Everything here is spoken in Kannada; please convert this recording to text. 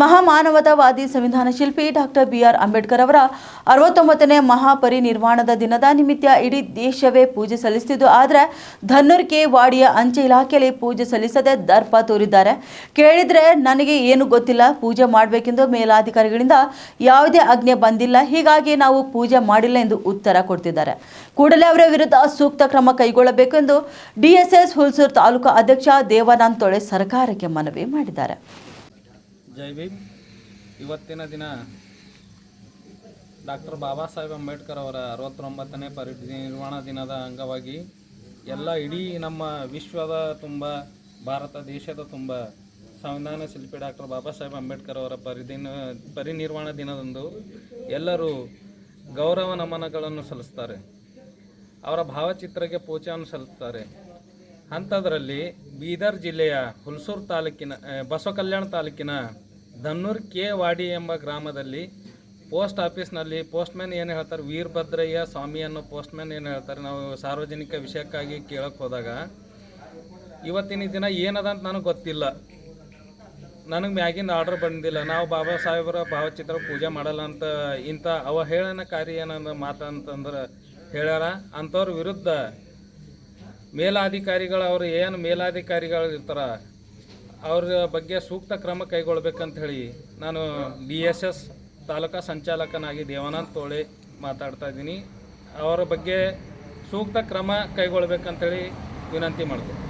ಮಹಾಮಾನವತಾವಾದಿ ಸಂವಿಧಾನ ಶಿಲ್ಪಿ ಡಾಕ್ಟರ್ ಬಿಆರ್ ಅಂಬೇಡ್ಕರ್ ಅವರ ಅರವತ್ತೊಂಬತ್ತನೇ ಮಹಾಪರಿನಿರ್ವಾಣದ ದಿನದ ನಿಮಿತ್ತ ಇಡೀ ದೇಶವೇ ಪೂಜೆ ಸಲ್ಲಿಸುತ್ತಿದ್ದು, ಆದರೆ ಧನ್ನೂರ್ಕೆ ವಾಡಿಯ ಅಂಚೆ ಇಲಾಖೆಯಲ್ಲಿ ಪೂಜೆ ಸಲ್ಲಿಸದೆ ದರ್ಪ ತೋರಿದ್ದಾರೆ. ಕೇಳಿದರೆ ನನಗೆ ಏನು ಗೊತ್ತಿಲ್ಲ, ಪೂಜೆ ಮಾಡಬೇಕೆಂದು ಮೇಲಾಧಿಕಾರಿಗಳಿಂದ ಯಾವುದೇ ಆಜ್ಞೆ ಬಂದಿಲ್ಲ, ಹೀಗಾಗಿ ನಾವು ಪೂಜೆ ಮಾಡಿಲ್ಲ ಎಂದು ಉತ್ತರ ಕೊಡ್ತಿದ್ದಾರೆ. ಕೂಡಲೇ ಅವರ ವಿರುದ್ಧ ಸೂಕ್ತ ಕ್ರಮ ಕೈಗೊಳ್ಳಬೇಕು ಎಂದು ಡಿಎಸ್ಎಸ್ ಹುಲ್ಸೂರು ತಾಲೂಕು ಅಧ್ಯಕ್ಷ ದೇವಾನಂದ್ ತೊಳೆ ಸರ್ಕಾರಕ್ಕೆ ಮನವಿ ಮಾಡಿದ್ದಾರೆ. ಜೈ ಭೀಮ್. ಇವತ್ತಿನ ದಿನ ಡಾಕ್ಟರ್ ಬಾಬಾ ಸಾಹೇಬ್ ಅಂಬೇಡ್ಕರ್ ಅವರ ಅರವತ್ತೊಂಬತ್ತನೇ ಪರಿನಿರ್ವಾಣ ದಿನದ ಅಂಗವಾಗಿ ಎಲ್ಲ ಇಡೀ ನಮ್ಮ ವಿಶ್ವದ ತುಂಬ, ಭಾರತ ದೇಶದ ತುಂಬ ಸಂವಿಧಾನ ಶಿಲ್ಪಿ ಡಾಕ್ಟರ್ ಬಾಬಾ ಸಾಹೇಬ್ ಅಂಬೇಡ್ಕರ್ ಅವರ ಪರಿದಿನ, ಪರಿನಿರ್ವಾಣ ದಿನದಂದು ಎಲ್ಲರೂ ಗೌರವ ನಮನಗಳನ್ನು ಸಲ್ಲಿಸ್ತಾರೆ. ಅವರ ಭಾವಚಿತ್ರಕ್ಕೆ ಪೂಜೆಯನ್ನು ಸಲ್ಲಿಸ್ತಾರೆ. ಅಂಥದ್ರಲ್ಲಿ ಬೀದರ್ ಜಿಲ್ಲೆಯ ಹುಲ್ಸೂರು ತಾಲೂಕಿನ, ಬಸವಕಲ್ಯಾಣ ಬಸವ ಕಲ್ಯಾಣ ತಾಲೂಕಿನ ದನ್ನೂರ್ ಕೆ ವಾಡಿ ಎಂಬ ಗ್ರಾಮದಲ್ಲಿ ಪೋಸ್ಟ್ ಆಫೀಸ್ನಲ್ಲಿ ಪೋಸ್ಟ್ಮ್ಯಾನ್ ಏನು ಹೇಳ್ತಾರೆ? ವೀರಭದ್ರಯ್ಯ ಸ್ವಾಮಿ ಅನ್ನೋ ಪೋಸ್ಟ್ಮ್ಯಾನ್ ಏನು ಹೇಳ್ತಾರೆ? ನಾವು ಸಾರ್ವಜನಿಕ ವಿಷಯಕ್ಕಾಗಿ ಕೇಳಕ್ಕೆ ಹೋದಾಗ, ಇವತ್ತಿನ ದಿನ ಏನದ ಅಂತ ನನಗೆ ಗೊತ್ತಿಲ್ಲ. ನನಗೆ ಮ್ಯಾಗಿಂದ ಆರ್ಡರ್ ಬಂದಿಲ್ಲ. ನಾವು ಬಾಬಾ ಸಾಹೇಬರ ಭಾವಚಿತ್ರ ಪೂಜೆ ಮಾಡಲ್ಲ ಅಂತ ಇಂಥ ಅವಹೇಳನಕಾರಿ ಏನಂದ ಮಾತಂತಂದ್ರೆ ಹೇಳ್ಯಾರ? ಅಂಥವ್ರ ವಿರುದ್ಧ ಮೇಲಾಧಿಕಾರಿಗಳು ಅವರು ಏನು ಮೇಲಾಧಿಕಾರಿಗಳು ಇರ್ತಾರ? ಅವ್ರ ಬಗ್ಗೆ ಸೂಕ್ತ ಕ್ರಮ ಕೈಗೊಳ್ಬೇಕಂತ ಹೇಳಿ ನಾನು ಡಿ ಎಸ್ ಎಸ್ ತಾಲೂಕಾ ಸಂಚಾಲಕನಾಗಿ ದೇವಾನಂದ್ ತೋಳೆ ಮಾತಾಡ್ತಾ ಇದ್ದೀನಿ. ಅವರ ಬಗ್ಗೆ ಸೂಕ್ತ ಕ್ರಮ ಕೈಗೊಳ್ಬೇಕಂತೇಳಿ ವಿನಂತಿ ಮಾಡ್ತೀನಿ.